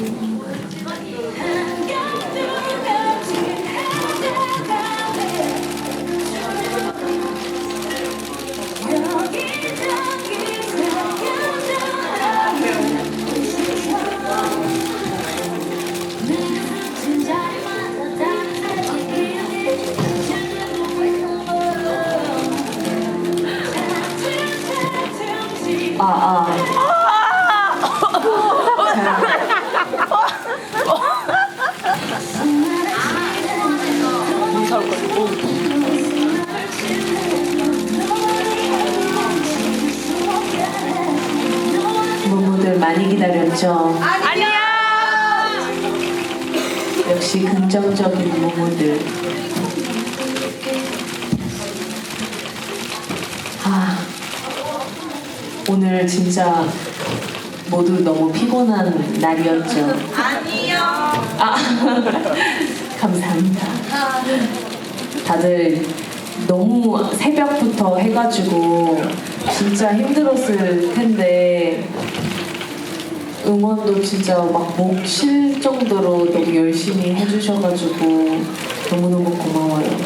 Mm-hmm. 기다렸죠. 아니야. 역시 긍정적인 무무들. 아, 오늘 진짜 모두 너무 피곤한 날이었죠. 아니요. 아, 감사합니다. 다들 너무 새벽부터 해가지고 진짜 힘들었을 텐데 응원도 진짜 막 목 쉴 정도로 너무 열심히 해주셔가지고 너무너무 고마워요.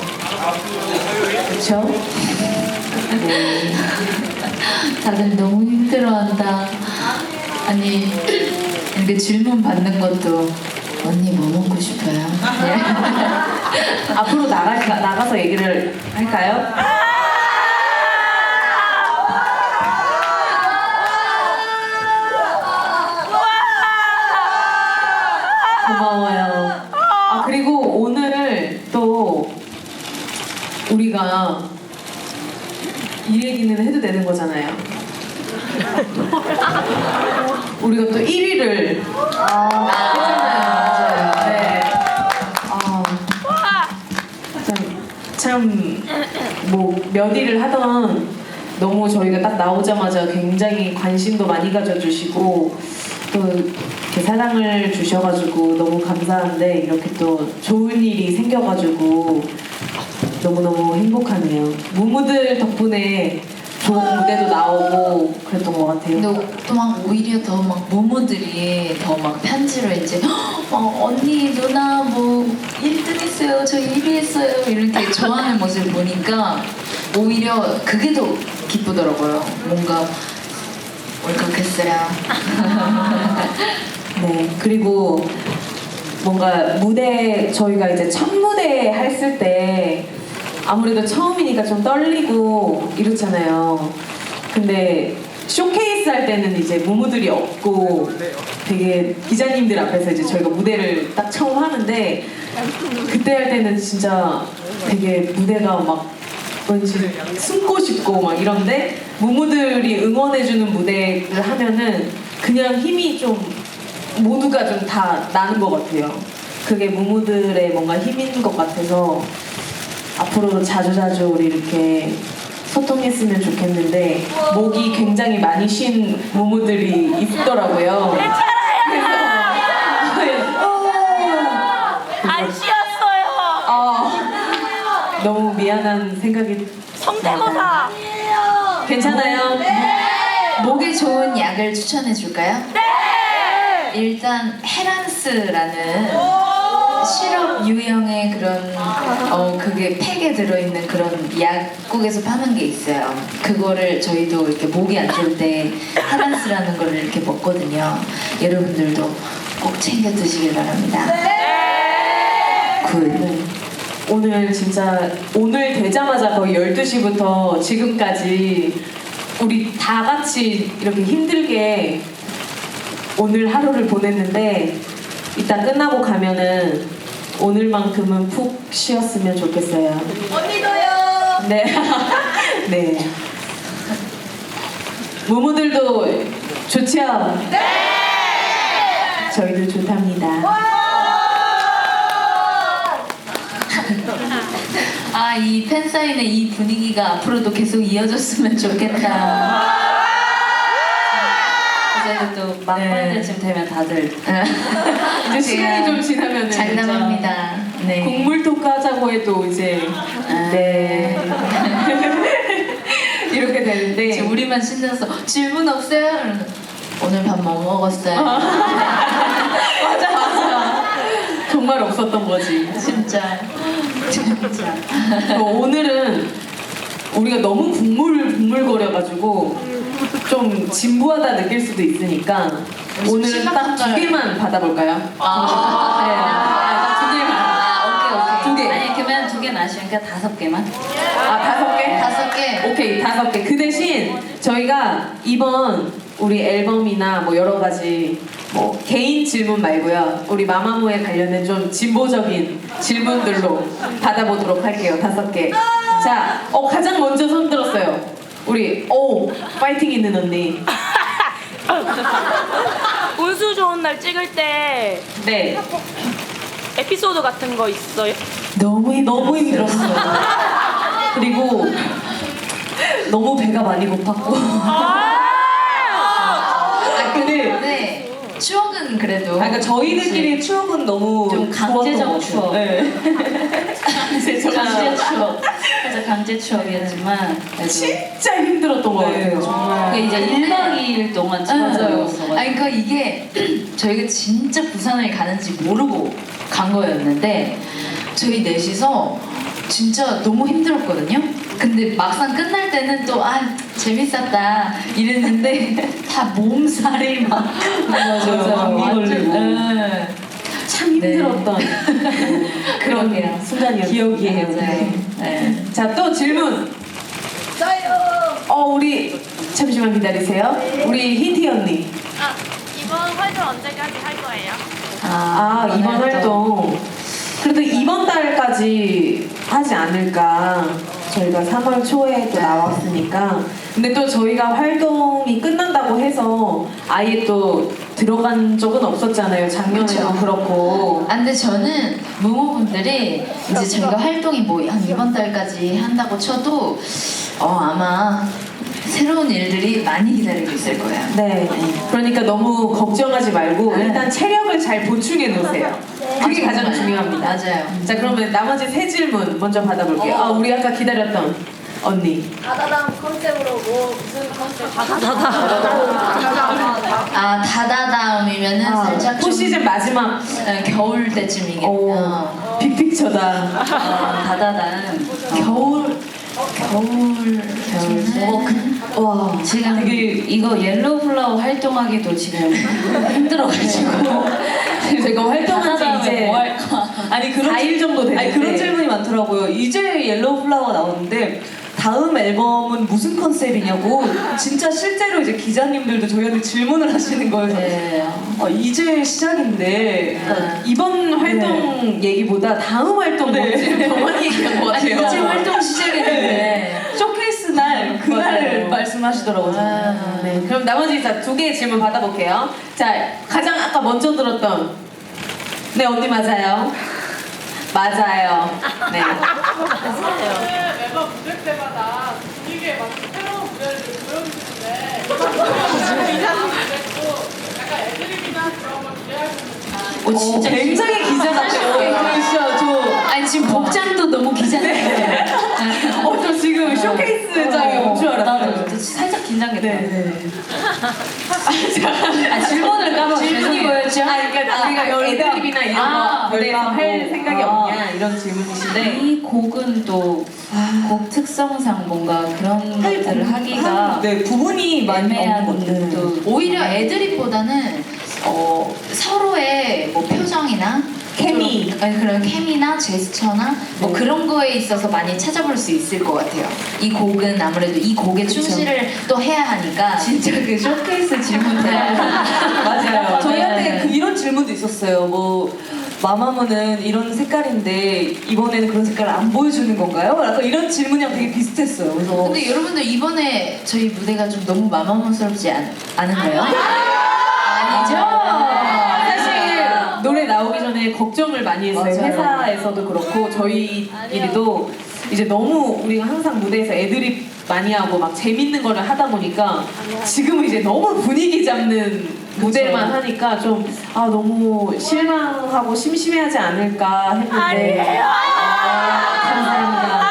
그쵸? 네. 다들 너무 힘들어한다. 아니 이렇게 질문 받는 것도 언니 뭐 먹고 싶어요? 앞으로 나가, 나가서 얘기를 할까요? 아, 그리고 오늘 또 우리가 이 얘기는 해도 되는 거잖아요. 우리가 또 1위를 했잖아요. 네. 아, 참, 뭐, 몇 일을 하던 너무 저희가 딱 나오자마자 굉장히 관심도 많이 가져주시고, 또 이렇게 사랑을 주셔가지고 너무 감사한데, 이렇게 또 좋은 일이 생겨가지고 너무너무 행복하네요. 무무들 덕분에 좋은 무대도 나오고 그랬던 것 같아요. 근데 또 막 오히려 더 막 모모들이 더 막 편지로 이제 막 언니 누나 뭐 1등 했어요. 저 1위 했어요. 이렇게 좋아하는 모습 보니까 오히려 그게 더 기쁘더라고요. 뭔가 울컥했어요. 네, 그리고 뭔가 무대 저희가 이제 첫 무대 했을 때 아무래도 처음이니까 좀 떨리고 이렇잖아요. 근데 쇼케이스 할 때는 이제 무무들이 없고 되게 기자님들 앞에서 이제 저희가 무대를 딱 처음 하는데 그때 할 때는 진짜 되게 무대가 막 왠지 숨고 싶고 막 이런데 무무들이 응원해주는 무대를 하면은 그냥 힘이 좀 모두가 좀 다 나는 것 같아요. 그게 무무들의 뭔가 힘인 것 같아서 앞으로도 자주자주 우리 이렇게 소통했으면 좋겠는데 목이 굉장히 많이 쉰 무무들이 있더라고요. 안 쉬었어요. 아, 너무 미안한 생각이 성대모사. 괜찮아요? 목에 좋은 약을 추천해 줄까요? 네. 일단 헤란스라는 시럽 유형의 그런 어 그게 팩에 들어있는 그런 약국에서 파는 게 있어요. 그거를 저희도 이렇게 목이 안 좋을 때 헤란스라는 거를 이렇게 먹거든요. 여러분들도 꼭 챙겨 드시길 바랍니다. 굿. 네. 오늘 진짜 오늘 되자마자 거의 12시부터 지금까지 우리 다 같이 이렇게 힘들게 오늘 하루를 보냈는데 이따 끝나고 가면은 오늘만큼은 푹 쉬었으면 좋겠어요. 언니도요. 네. 네. 무무들도 좋죠? 네! 저희도 좋답니다. 아, 이 팬사인회 이 분위기가 앞으로도 계속 이어졌으면 좋겠다. 이제 또 막방때쯤 되면 다들 이제 시간이 좀 지나면 장담합니다. 네. 국물 토크 하자고 해도 이제 아. 네 이렇게 되는데 지금 우리만 신나서 질문 없어요? 이러면 오늘 밥 뭐 먹었어요? 맞아 말 없었던 거지. 진짜 진짜 어, 오늘은 우리가 너무 국물 국물거려가지고 좀 진부하다 느낄 수도 있으니까 오늘은 딱 두 개만 받아볼까요? 아. 네, 아, 딱두 개만. 아 오케이 오케이 두 개. 아니 그러면 두 개는 아쉬우니까 다섯 개만 아 다섯 개? 다섯 개 오케이 다섯 개. 그 대신 저희가 이번 우리 앨범이나 뭐 여러 가지 뭐 개인 질문 말고요. 우리 마마무에 관련된 좀 진보적인 질문들로 받아보도록 할게요. 다섯 개. 자, 어 가장 먼저 손 들었어요. 우리 오 파이팅 있는 언니. 운수 좋은 날 찍을 때 네. 에피소드 같은 거 있어요? 너무 힘 너무 힘들었어요. 그리고 너무 배가 많이 고팠고. 아! 아 근데 네 추억은 그래도 아, 그러니까 저희들끼리 추억은 너무 좀 강제적 좋았던 것 같아요. 추억. 네. 강제적 강제 추억. 살짝 강제 추억이었지만 그래도 진짜 힘들었던 것 네, 같아요. 정말. 그 이제 1박 2일 동안 맞아요. 찍어서 아니 그러니까 이게 저희가 진짜 부산을 가는지 모르고 간 거였는데 저희 넷이서 진짜 너무 힘들었거든요. 근데 막상 끝날 때는 또 아 재밌었다 이랬는데 다 몸살이 막 맞아요. 감기 걸리고. 네. 참 힘들었던 그런 그러게요. 순간이었어요. 기억이에요. 맞아요. 네. 자, 또 질문. 저요. 어, 우리 잠시만 기다리세요. 우리 힌티 언니. 아 이번 활동 언제까지 할 거예요? 아, 이번 활동. 그래도 이번 달까지 하지 않을까. 저희가 3월 초에 또 나왔으니까. 근데 또 저희가 활동이 끝난다고 해서 아예 또 들어간 적은 없었잖아요. 작년에도 그쵸. 그렇고. 아, 근데 저는 무모분들이 이제 저희가 활동이 뭐 한 이번 달까지 한다고 쳐도 어 아마 새로운 일들이 많이 기다리고 있을 거예요. 네. 그러니까 너무 걱정하지 말고 네. 일단 체력을 잘 보충해 놓으세요. 그게 아, 가장. 중요합니다. 맞아요. 자, 그러면 나머지 세 질문 먼저 받아볼게요. 아, 우리 아까 기다렸던 언니. 다다당 컨셉으로 뭐 무슨 컨셉? 아 다다다음이면은 아, 어, 어, 겨울 때. 어, 그, 와, 지금 되게 이거 옐로우 플라워 활동하기도 지금 힘들어가지고 제가 활동한 지 이제 뭐 할까? 아니 그런 4일 정도 됐는데 아니 그런 질문이 많더라고요. 이제 옐로우 플라워 나오는데 다음 앨범은 무슨 컨셉이냐고 진짜 실제로 이제 기자님들도 저희한테 질문을 하시는 거예요. 네. 어, 이제 시작인데 아. 이번 활동 얘기보다 다음 활동 네. 뭔지 더 많이 얘기한 것 같아요. 이제 활동 시작했는데 쇼케이스 날 그날. 말씀하시더라고요. 아, 네, 그럼 나머지 자두 개의 질문 받아볼게요. 자, 가장 아까 먼저 들었던 네 언니 맞아요. 맞아요. 네. 매번 무대 때마다 분위기에 맞게 새로운 무대를 보여주시는데 이상이 됐고 약간 애드립이나 그런 걸 기대할 수 있는 오 진짜 굉장히 기자 같아요. 진짜 저, 아니 지금 복장도 너무 기자네. 어, 저 지금 쇼케이스장에 온 줄 알았어요. 나도 긴장됐다. 네. 아, 질문을 까먹었어요. 질문이 뭐였죠? 아, 그러니까 우리가 애드립이나 이런 아, 거 무대에서 네. 할 생각이 아. 없냐 이런 질문이신데 이 곡은 또 곡 특성상 뭔가 그런 것들을 하기가 네 부분이 많이 애매한 없는 것 같아요. 것도 오히려 애드립보다는 어, 서로의 뭐 표정이나 케미. 좀, 아니, 그런 케미나 제스처나 뭐 네. 그런 거에 있어서 많이 찾아볼 수 있을 것 같아요. 이 곡은 아무래도 이 곡에 충실을 또 해야 하니까 진짜 그 쇼케이스 질문들 맞아요. 저희한테 네. 그 이런 질문도 있었어요. 뭐 마마무는 이런 색깔인데 이번에는 그런 색깔을 안 보여주는 건가요? 약간 이런 질문이랑 되게 비슷했어요. 그래서 근데 여러분들 이번에 저희 무대가 좀 너무 마마무스럽지 않, 않은가요? 아니죠? 전에 걱정을 많이 했어요. 맞아요. 회사에서도 그렇고 저희끼리도 이제 너무 우리가 항상 무대에서 애드립 많이 하고 막 재밌는 거를 하다 보니까 지금은 이제 너무 분위기 잡는 무대만 하니까 좀 아 너무 실망하고 심심해하지 않을까 했는데 아, 감사합니다.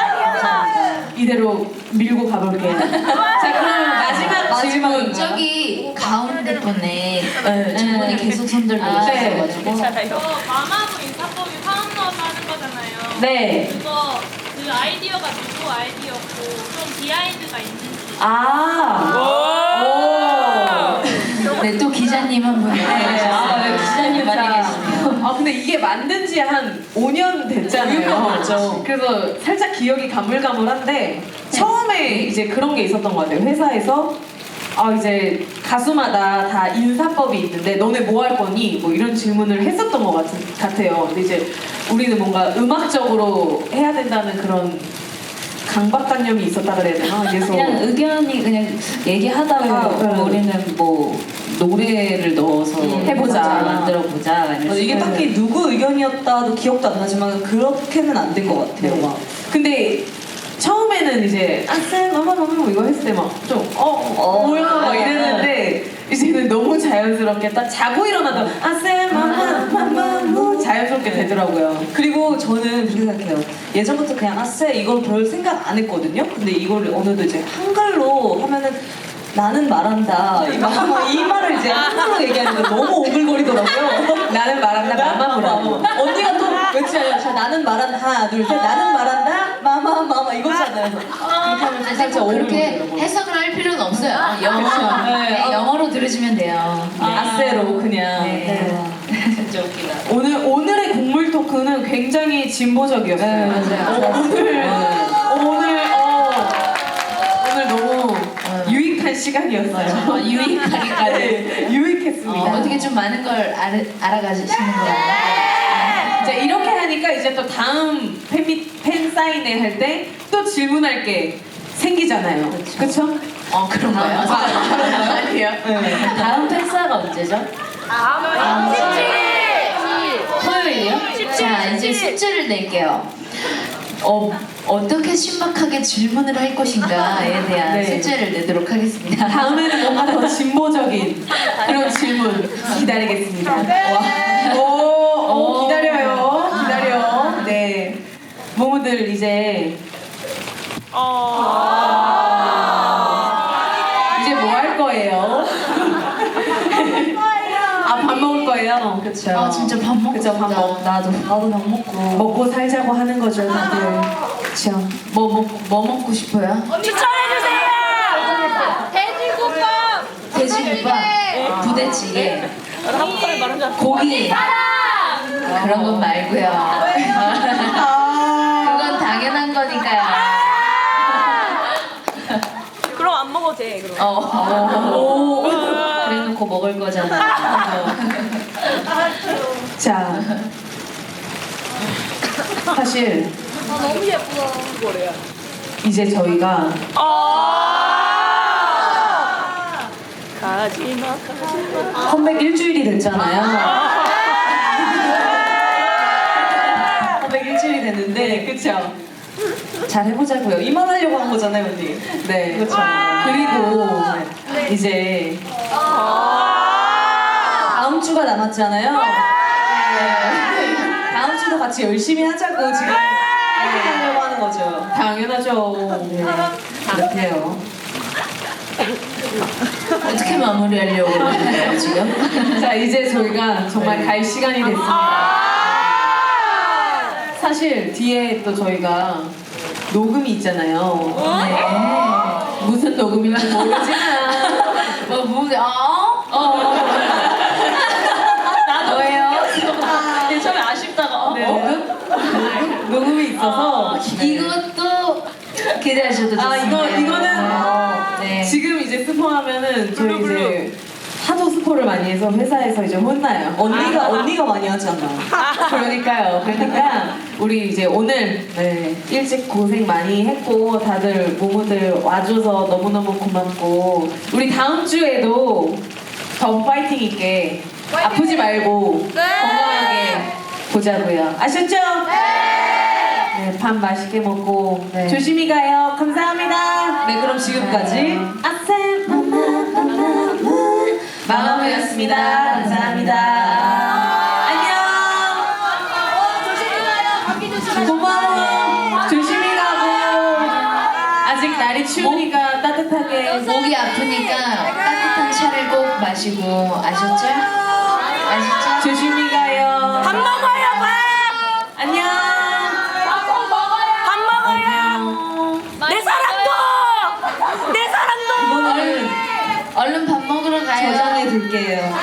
이대로 밀고 가볼게요. 질문. 저기 가운데 분에 네. 주문이 계속 손들고 아, 네. 있어가지고 이거 마마무 인사법이 파운 넣어서 하는 거잖아요. 네. 그거 그 아이디어가 누구 아이디어고 좀 비하인드가 있는지. 아. 오. 네, 또 기자님 한 분. 네, 아, 네, 기자님 많이 자, 계시네요. 아 근데 이게 만든 지 한 5년 됐잖아요. 맞죠. 그래서 살짝 기억이 가물가물한데 처음에 이제 그런 게 있었던 것 같아요. 회사에서 아 이제 가수마다 다 인사법이 있는데 너네 뭐 할 거니? 뭐 이런 질문을 했었던 것 같, 같아요. 근데 이제 우리는 뭔가 음악적으로 해야 된다는 그런 강박관념이 있었다 그래야 되나? 그래서 그냥 의견이 그냥 얘기하다가 네, 네. 우리는 뭐 노래를 넣어서 해보자. 만들어 보자. 맞아, 이게 딱히 누구 의견이었다도 기억도 안 나지만 그렇게는 안 된 것 같아요. 막. 근데 처음에는 이제 아쌤 마마 마마 이거 했을 때 막 좀 어, 어. 뭐야 막 이랬는데 이제는 너무 자연스럽게 딱 자고 일어나도 아쌤 마마 마마 뭐 자연스럽게 되더라고요. 그리고 저는 그렇게 생각해요. 예전부터 그냥 아쎄 이거 별 생각 안 했거든요. 근데 이거를 어느덧 이제 한글로 하면은 나는 말한다. 이, 말, 이 말을 이제 한글로 얘기하니까 너무 오글거리더라고요. 나는 말한다 마마무라고. 언니가 또 외치잖아요. 자, 나는 말한다. 하나, 둘, 셋. 나는 마마. 이거잖아요. 하면 아니, 살짝 그렇게 오글거리더라고요. 해석을 할 필요는 없어요. 영어, 네. 네, 영어로 들으시면 돼요. 아쎄로 그냥. 네. 진짜 웃기다. 오늘 오늘의 곡물 토크는 굉장히 진보적이었어요. 네, 맞아요. 어, 오늘 어, 오늘 어, 오늘 너무 유익한 시간이었어요. 어, 유익하기까지. 네, 유익했습니다. 어, 어떻게 좀 많은 걸 알아, 알아가시는 거예요? 이제 이렇게 하니까 이제 또 다음 팬미, 팬 사인회 할 때 또 질문할 게 생기잖아요. 그렇죠? 어, 그런가요? 아니에요. 다음 팬사가 언제죠? 아, 토요일이요? 자, 이제 숙제를 낼게요. 어, 어떻게 신박하게 질문을 할 것인가에 대한 네. 숙제를 내도록 하겠습니다. 다음에는 뭔가 더 진보적인 그런 질문 기다리겠습니다. 와. 오, 오. 기다려. 네. 모모들 이제 이제 뭐 할 거예요? 아, 밥 먹을 거예요. 그쵸. 아, 진짜 밥 먹고 그쵸, 밥 싶다. 먹, 나도. 나도 밥 먹고. 먹고 살자고 하는 거죠, 다들. 그쵸. 뭐, 뭐, 뭐 먹고 싶어요? 추천해주세요! 돼지국밥! 돼지국밥, 부대찌개, 고기 그런 건 말고요. 그럼 안 먹어도 돼, 그럼. 어, 그래놓고 먹을 거잖아. 자. 사실 아, 너무 예쁘다. 이제 저희가 가지마, 가지마. 컴백 일주일이 됐잖아요. 컴백 일주일이 됐는데, 그쵸? 잘 해보자고요. 이만하려고 한 거잖아요, 언니. 네. 그렇죠. 그리고 이제 다음 주가 남았잖아요. 네. 다음 주도 같이 열심히 하자고 지금 하려고 하는 거죠. 당연하죠. 네. 그렇대요. 어떻게 마무리하려고 그러는데요, 지금? 자, 이제 저희가 정말 갈 시간이 됐습니다. 사실 뒤에 또 저희가 녹음이 있잖아요. 네. 무슨 녹음인지 모르지만 뭐, 뭐, 어? 어, 너예요? 네, 처음에 아쉽다가 어, 네. 녹음? 녹음이 있어서 이것도 기대하셔도 좋습니다. 아 이거 이거는 어, 네. 지금 이제 스포하면은 저희 이제 하도 스포를 많이 해서 회사에서 이제 혼나요. 언니가 언니가 많이 하잖아. 그러니까요. 그러니까 우리 이제 오늘 네, 일찍 고생 많이 했고 다들 모모들 와줘서 너무 너무 고맙고 우리 다음 주에도 더 파이팅 있게 아프지 말고 건강하게 보자고요. 아셨죠? 네. 밥 맛있게 먹고 네. 조심히 가요. 감사합니다. 네, 그럼 지금까지 아쌤 마마무였습니다. 감사합니다. 안녕. 조심히 가요. 감기 조심하세요. 고마워. 조심히 가고 아직 날이 추우니까 따뜻하게 예. 목이 아프니까 따뜻한 차를 꼭 마시고 아셨죠? 아셨죠? 조심히가 Yeah.